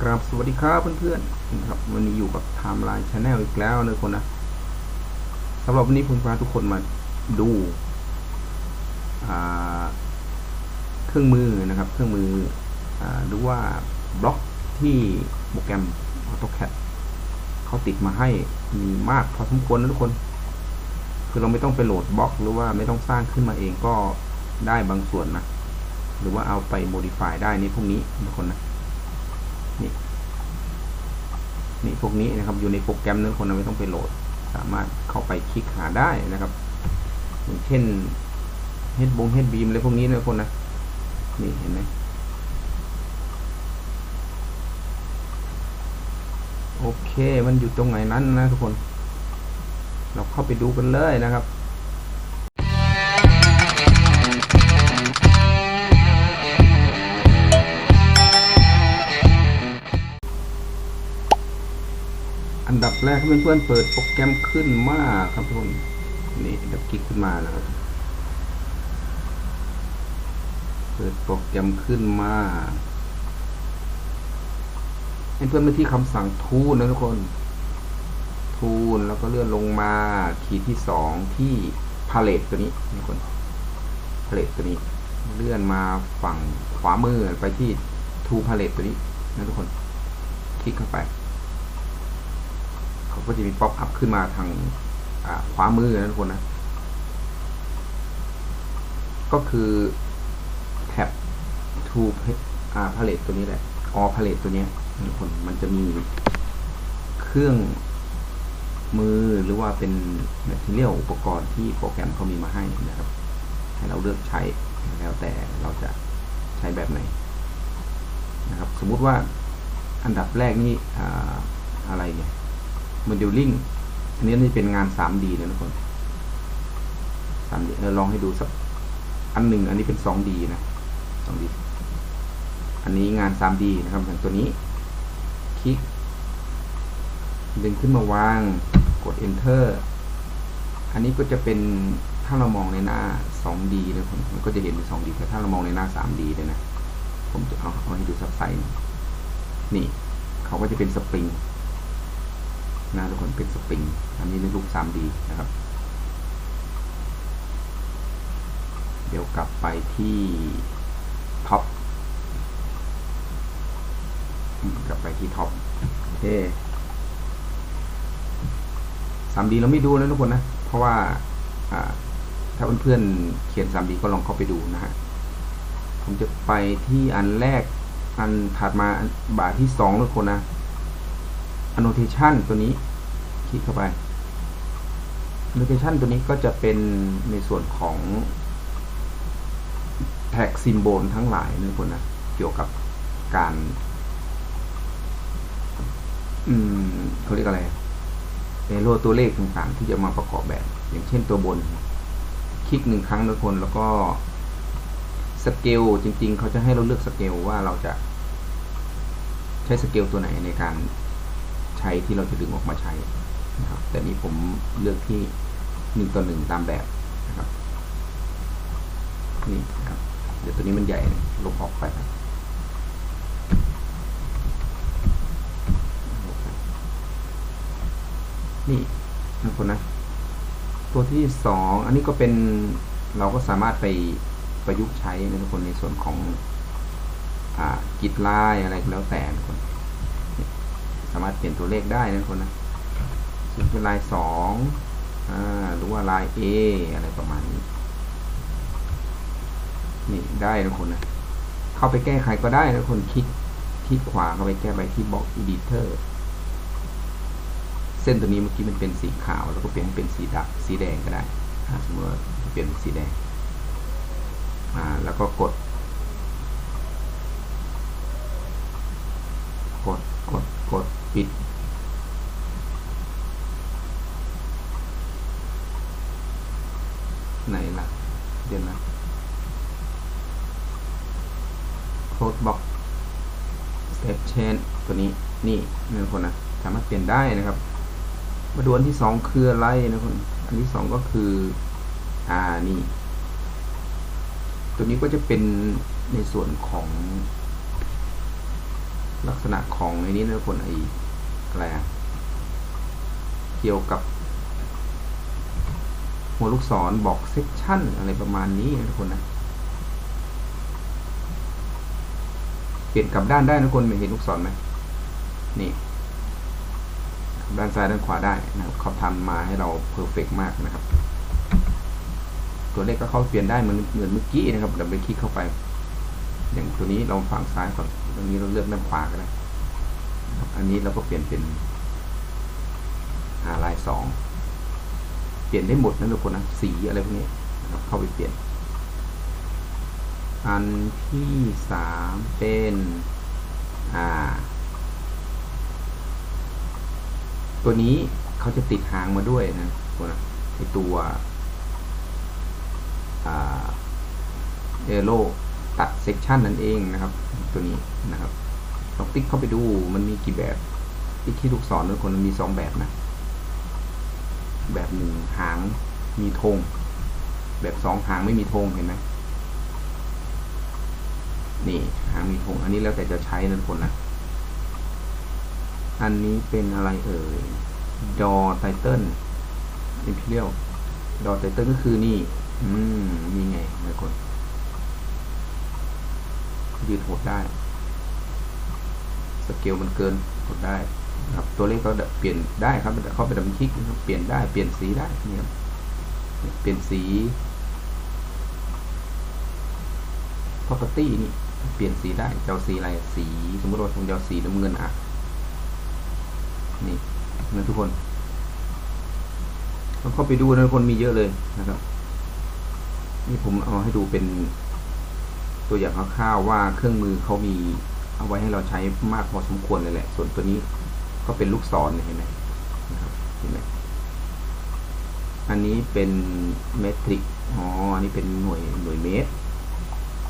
ครับสวัสดีครับเพื่อนๆนะครับวันนี้อยู่กับ Timeline Channel อีกแล้วนะทุกคนนะสำหรับวันนี้ผมพาทุกคนมาดูเครื่องมือนะครับ เครื่องมืออหรือว่าบล็อกที่โปรแกรม AutoCAD เขาติดมาให้มีมากพอสมควรนะทุกคน คือเราไม่ต้องไปโหลดบล็อก หรือว่าไม่ต้องสร้างขึ้นมาเองก็ได้บางส่วนนะ หรือว่าเอาไป modify ได้นี่พวกนี้ทุกคนนะ นี่นี่พวกนี้นะครับอยู่ในโปรแกรมนั้นคนเราไม่ต้องไปโหลด สามารถเข้าไปคลิกหาได้นะครับ อย่างเช่นเฮดบงเฮดบีมอะไรพวกนี้นะคนนะนี่เห็นไหมโอเค มันอยู่ตรงไหนนั้นนะทุกคน เราเข้าไปดูกันเลยนะครับ อันดับแรกเพื่อนๆเปิดโปรแกรมขึ้นมาครับทุกคนนี่ดับคลิกขึ้นมานะครับ เปิดโปรแกรมขึ้นมาให้เพื่อนไปที่คำสั่งทูนนะทุกคน ทูนแล้วก็เลื่อนลงมาขีดที่สองที่พาเลตตัวนี้ทุกคนพาเลตตัวนี้ เลื่อนมาฝั่งขวามือไปที่ทูพาเลตตัวนี้นะทุกคน คลิกเข้าไป เขาก็จะมีป๊อปอัพขึ้นมาทางขวามือนะทุกคนนะ ก็คือแท็บ to อ่าพาเลตตัวนี้แหละออพาเลตตัวนี้ทุกคนมันจะมีเครื่องมือหรือว่าเป็นแมทเทียลอุปกรณ์ที่โปรแกรมเขามีมาให้นะครับ ให้เราเลือกใช้แล้วแต่เราจะใช้แบบไหนนะครับ สมมุติว่าอันดับแรกนี่ออะไรเนี่ย modeling อันนี้นี่เป็นงาน 3D นะทุกคน 3D เออลองให้ดูสักอันหนึ่งอันนี้เป็น 2D นะ 2D อันนี้งาน 3D นะครับอย่างตัวนี้ คลิก ดึงขึ้นมาวาง กด enter อันนี้ก็จะเป็นถ้าเรามองในหน้า 2D นะผมมันก็จะเห็นเป็น 2D แต่ถ้าเรามองในหน้า 3D เลยนะ ผมจะเอาเอาให้ดูสักไซส์นี่ เขาก็จะเป็นสปริง นะทุกคนเป็นสปริง อันนี้เป็นรูป 3D นะครับ เดี๋ยวกลับไปที่ท็อปกลับไปที่ท็อปโอเค 3D เราไม่ดูนะทุกคนนะ เพราะว่าถ้าเพื่อนๆเขียน 3D ก็ลองเข้าไปดูนะฮะ ผมจะไปที่อันแรกอันถัดมาบาทที่2ทุกคนนะ annotation ตัวนี้ คลิกเข้าไป annotation ตัวนี้ก็จะเป็นในส่วนของแท็กซิมโบลทั้งหลายนะทุกคนนะเกี่ยวกับการ อืมเขาเรียกอะไรเอโรตัวเลขต่างๆที่จะมาประกอบแบบ อย่างเช่นตัวบน คลิกหนึ่งครั้งทุกคนแล้วก็สเกลจริง ๆ เขาจะให้เราเลือกสเกลว่าเราจะใช้สเกลตัวไหนในการ ช้ที่เราจะดึงออกมาใช้นะครับ แต่นี้ผมเลือกที่หนึ่งต่อหนึ่งตามแบบนะครับ นี่นะครับ เดี๋ยวตัวนี้มันใหญ่ลบออกไปครับนี่นะคนนะ ตัวที่สองอันนี้ก็เป็นเราก็สามารถไปประยุกต์ใช้นะทุกคนในส่วนของอ่ากิจลายอะไรก็แล้วแต่ทุกคน สามารถเปลี่ยนตัวเลขได้นะคนนะซึ่งเป็นลายสองอหรือว่าลาย A อะไรประมาณนี้ นี่ได้นะคนนะ เข้าไปแก้ไขก็ได้นะคนคลิกคลิกขวาเข้าไปแก้ไปที่บล็อก editor เส้นตัวนี้เมื่อกี้มันเป็นสีขาว แล้วก็เปลี่ยนเป็นสีดำสีแดงก็ได้สมมติว่าเปลี่ยนเป็นสีแดงแล้วก็กด กด กด กด ปิด ไหนล่ะ เดี๋ยวนะ code box step change ตัวนี้นี่นะคนนะสามารถเปลี่ยนได้นะครับ มาดูอันที่สองคืออะไรนะคนอันที่สองก็คือ อ่านี่ ตัวนี้ก็จะเป็นในส่วนของลักษณะของไอ้นี้นะคนไอ้ อะไรเกี่ยวกับ หัวลูกศรบอกเซกชันอะไรประมาณนี้นะทุกคนนะเปลี่ยนกลับด้านได้นะทุกคนเห็นลูกศรไหมนี่ด้านซ้ายด้านขวาได้นะครับเขาทำมาให้เราเพอร์เฟกมากนะครับ ตัวเลขก็เข้าเปลี่ยนได้เหมือนเหมือนเมื่อกี้นะครับดับเบิลคลิกเข้าไป อย่างตัวนี้เราฝั่งซ้ายก่อนตรงนี้เราเลือกด้านขวาก็ได้นะครับ อันนี้เราก็เปลี่ยนเป็นหาลายสองเปลี่ยนได้หมดนะทุกคนนะสีอะไรพวกนี้นะครับเข้าไปเปลี่ยน อันที่สามเป็นอ่า ตัวนี้เขาจะติดหางมาด้วยนะตัวนะไอตัวเอโรตัดเซกชันนั่นเองนะครับ ตัวนี้นะครับ ลองติ๊กเข้าไปดูมันมีกี่แบบที่ที่ลูกศรทุกคนมันมีสองแบบนะ แบบหนึ่งหางมีธงแบบสองหางไม่มีธงเห็นไหมนี่หางมีธงอันนี้แล้วแต่จะใช้นะทุกคนนะอันนี้เป็นอะไรเอ่ยดอไตเติลอิมพีเรียลดอไตเติลก็คือนี่ อืมนี่ไงนะคนยืดหดได้ สเกลมันเกินหดได้ครับตัวเลขก็เปลี่ยนได้ครับเข้าไปดับคลิกเปลี่ยนได้เปลี่ยนสีได้นี่ครับเปลี่ยนสี property นี่เปลี่ยนสีได้เจ้าสีอะไรสี สมมติว่าผมจะเอาสีน้ำเงินอะนี่นะทุกคนต้องเข้าไปดูนะทุกคนมีเยอะเลยนะครับ นี่ผมเอาให้ดูเป็นตัวอย่างคร่าวๆว่าเครื่องมือเขามี เอาไว้ให้เราใช้มากพอสมควรเลยแหละ ส่วนตัวนี้ก็เป็นลูกศรเห็นไหมนะครับเห็นไหมอันนี้เป็นเมตริกอ๋ออันนี้เป็นหน่วยหน่วยเมตร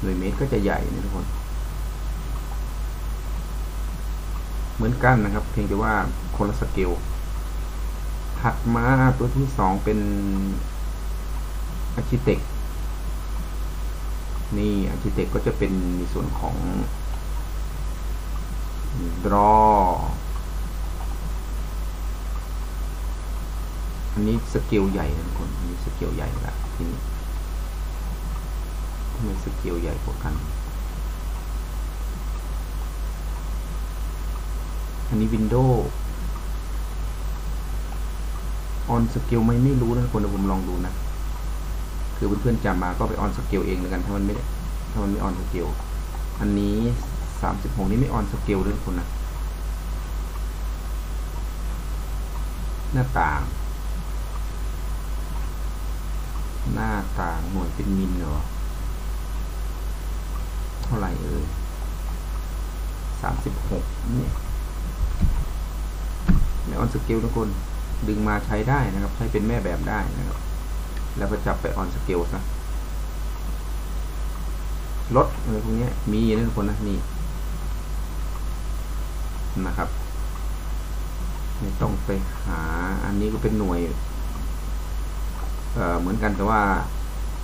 หน่วยเมตรก็จะใหญ่นะทุกคน เหมือนกันนะครับ เพียงแต่ว่าคนละสเกลถัดมาตัวที่สองเป็นอาร์คิเต็กนี่อาร์คิเต็กก็จะเป็นในส่วนของ draw อันนี้สเกลใหญ่นะทุกคนอันนี้สเกลใหญ่ละทีนี้ทำไมสเกลใหญ่กว่ากัน อันนี้ Windows on scale ไม่ไม่รู้นะทุกคนเดี๋ยวผมลองดูนะ คือเพื่อนๆจำมาก็ไป on scale เองแล้วกัน ถ้ามันไม่ถ้ามันไม่ on scale อันนี้ สามสิบหกนี้ไม่ on scale ด้วยทุกคนนะหน้าต่าง หน้าต่างหน่วยเป็นมิลเหรอ เท่าไหร่เอ่ยสามสิบหกนี่ในออนสเกลทุกคน ดึงมาใช้ได้นะครับ ใช้เป็นแม่แบบได้นะครับ แล้วก็จับไปออนสเกลซะลดอะไรพวกนี้มีนะทุกคนนะนี่ นะครับไม่ต้องไปหา อันนี้ก็เป็นหน่วยเเหมือนกันแต่ว่า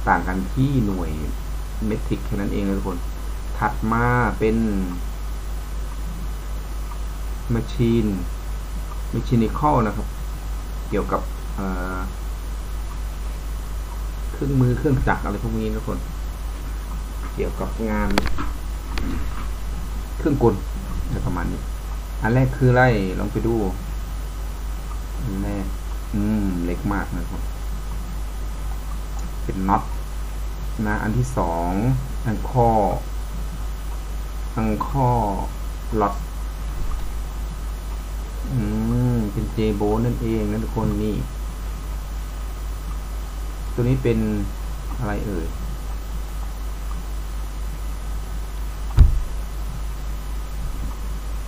ต่างกันที่หน่วยเมทริกแค่นั้นเองนะทุกคน ถัดมาเป็น machine mechanical นะครับ เกี่ยวกับเครื่องมือเครื่องจักรอะไรพวกนี้นะทุกคน เกี่ยวกับงาน เครื่องกลอะไรประมาณนี้ อันแรกคืออะไรลองไปดูอันแรกอืม เล็กมากนะครับ เป็นน็อตนะอันที่สองอันข้ออันข้อล็อตอืม เป็นเจโบนั่นเองนะทุกคนนี่ ตัวนี้เป็นอะไรเอ่ย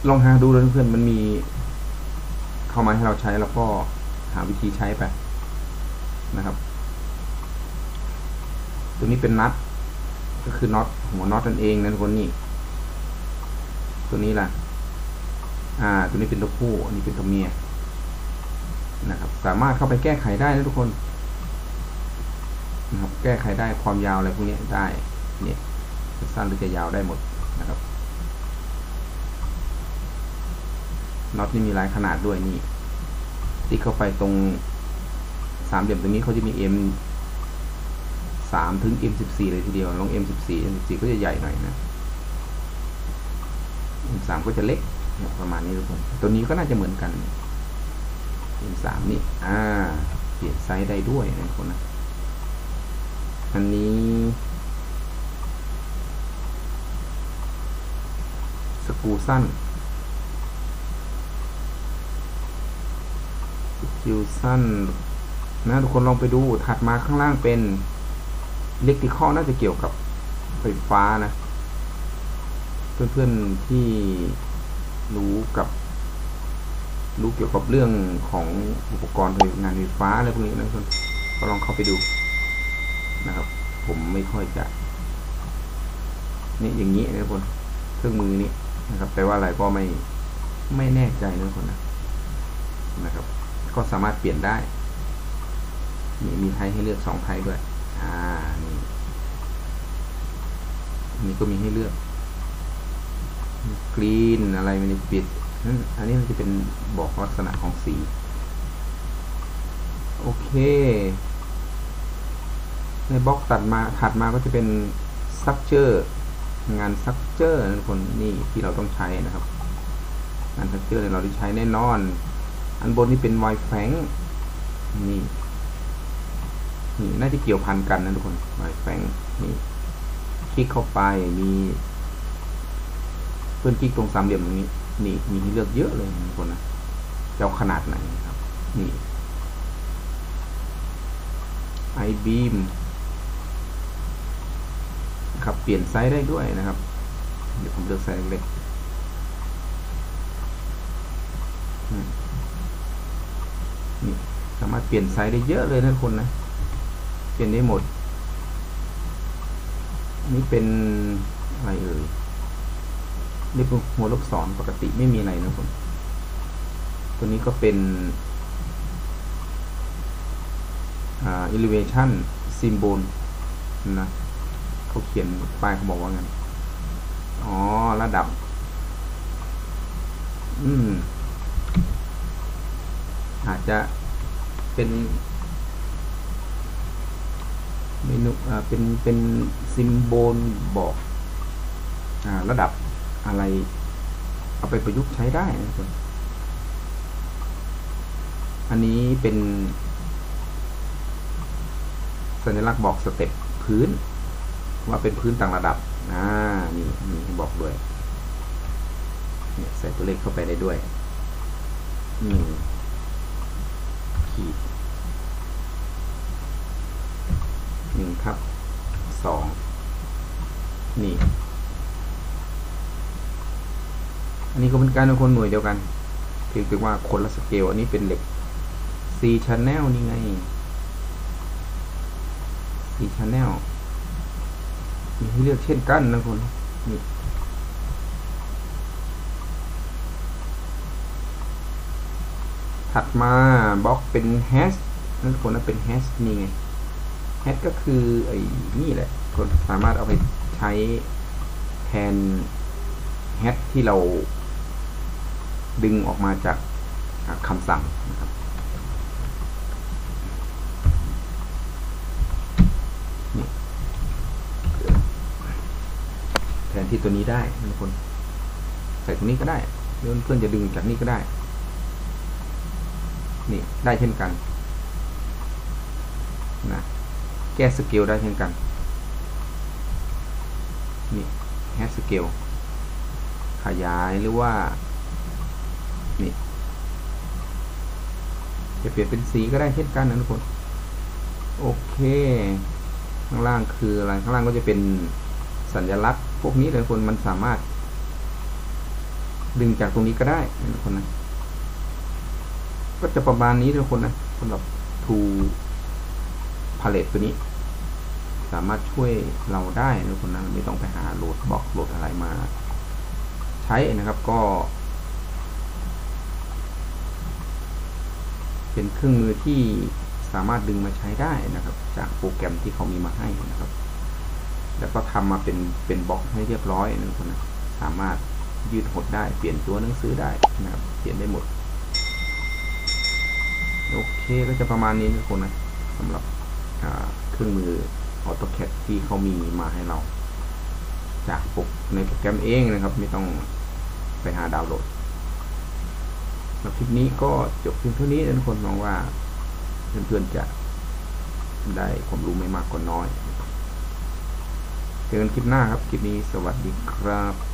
ลองหาดูเลยเพื่อนมันมีเข้ามาให้เราใช้แล้วก็หาวิธีใช้ไปนะครับ ตัวนี้เป็นนัดก็คือน็อตหัวน็อตนั่นเองนะทุกคนนี่ตัวนี้ล่ะ อ่า ตัวนี้เป็นตัวผู้ อันนี้เป็นตัวเมียนะครับ สามารถเข้าไปแก้ไขได้นะทุกคนนะครับ แก้ไขได้ความยาวอะไรพวกนี้ได้ เนี่ยจะสั้นหรือจะยาวได้หมดนะครับ น็อตนี่มีหลายขนาดด้วยนี่ติ๊กเข้าไปตรงสามเหลี่ยมตรงนี้เขาจะมี M สามถึง M สิบสี่เลยทีเดียวลง M สิบสี่ M สิบสี่ก็จะใหญ่หน่อยนะ M สามก็จะเล็กประมาณนี้ทุกคนตัวนี้ก็น่าจะเหมือนกัน M สามนี่อ่าเปลี่ยนไซส์ได้ด้วยนะทุกคนนะอันนี้สกูสั้น สกิลสั้นนะทุกคนลองไปดูถัดมาข้างล่างเป็นเล็กติคอน่าจะเกี่ยวกับไฟฟ้านะ เพื่อนๆที่รู้กับ รู้เกี่ยวกับเรื่องของอุปกรณ์งานไฟฟ้าอะไรพวกนี้นะทุกคนก็ลองเข้าไปดูนะครับ ผมไม่ค่อยจะนี่อย่างนี้นะทุกคนเครื่องมือนี้นะครับแปลว่าอะไรก็ไม่ไม่แน่ใจนะทุกคนนะนะครับ ก็สามารถเปลี่ยนได้มีมีไทยให้เลือกสองไทยด้วย อ่า นี่นนี้ก็มีให้เลือก กรีนอะไรมันปิดนั่นอันนี้มันจะเป็นบอกลักษณะของสี โอเค ในบล็อกตัดมาถัดมาก็จะเป็นซักเจอ์งานซักเจอ์นะทุกคนนี่ที่เราต้องใช้นะครับ งานซักเจอ์เราได้ใช้แน่นอน อันบนนี่เป็นไวแฟงนี่นี่น่าจะเกี่ยวพันกันนะทุกคนไวแฟงนี่คลิกเข้าไปมีเพื่อนคลิกตรงสามเหลี่ยมตรงนี้ นี่มีให้เลือกเยอะเลยทุกคนนะจะเอาขนาดไหนครับ นี่ i beam ครับเปลี่ยนไซส์ได้ด้วยนะครับ เดี๋ยวผมเลือกไซส์เล็กนี่ารถเปลี่ยนไซส์ได้เยอะเลยนะทุกคนนะ เปลี่ยนได้หมด นี่เป็นอะไรเอ่ยนี่เป็นหัวลบสอนปกติไม่มีอะไรนะคนตัวนี้ก็เป็นอ่า elevation symbol นะเขาเขียนป้ายเขาบอกว่าไงอ๋อ ระดับ อืมอาจจะ เป็นเมนูอ่าเป็นเป็นซิมโบลบอกอ่าระดับอะไร เอาไปประยุกต์ใช้ได้นะคนอันนี้เป็น สัญลักษณ์บอกสเต็ปพื้น ว่าเป็นพื้นต่างระดับอ่านี่นี่บอกด้วยเนี่ยใส่ตัวเลขเข้าไปได้ด้วยหนึ่ง ขีดหนึ่งทับสองนี่ อันนี้ก็เป็นการเป็นคนหน่วยเดียวกันเพียงแต่ว่าคนละสเกล อันนี้เป็นเหล็ก C channel นี่ไง C channel มีให้เลือกเช่นกันนะคนนี่ ถัดมาบล็อกเป็น hash นั่นคนนั้นเป็น hash นี่ไง hash ก็คือไอ้นี่แหละคนสามารถเอาไปใช้แทน hash ที่เราดึงออกมาจากคำสั่งนะครับแทนที่ตัวนี้ได้ทุกคนใส่ตรงนี้ก็ได้หรือเพื่อนจะดึงจากนี้ก็ได้ นี่ได้เช่นกันนะแก้สเกลได้เช่นกัน นี่แฮสเกลขยายหรือว่า นี่จะเปลี่ยนเป็นสีก็ได้เช่นกันนะทุกคน โอเค ข้างล่างคืออะไร ข้างล่างก็จะเป็นสัญลักษณ์ พวกนี้เลยคนมันสามารถ ดึงจากตรงนี้ก็ได้นะทุกคนนะ ก็จะประมาณนี้ทุกคนนะสำหรับทูพาเลตตัวนี้ สามารถช่วยเราได้ทุกคนนะไม่ต้องไปหาโหลดบล็อกโหลดอะไรมา ใช้นะครับก็ เป็นเครื่องมือที่สามารถดึงมาใช้ได้นะครับ จากโปรแกรมที่เขามีมาให้นะครับ แล้วก็ทำมาเป็นเป็นบล็อกให้เรียบร้อยนะทุกคนนะสามารถยืดหดได้เปลี่ยนตัวหนังสือได้นะครับ เปลี่ยนได้หมด โอเคก็จะประมาณนี้นะทุกคนนะสำหรับเครื่องมือ AutoCAD ที่เขามีมาให้เรา จากปกในโปรแกรมเองนะครับ ไม่ต้องไปหาดาวน์โหลดสำหรับคลิปนี้ก็จบเพียงเท่านี้ทุกคนมองว่าเพื่อนๆจะได้ความรู้ไม่มากก็น้อย เจอกันคลิปหน้าครับ คลิปนี้สวัสดีครับ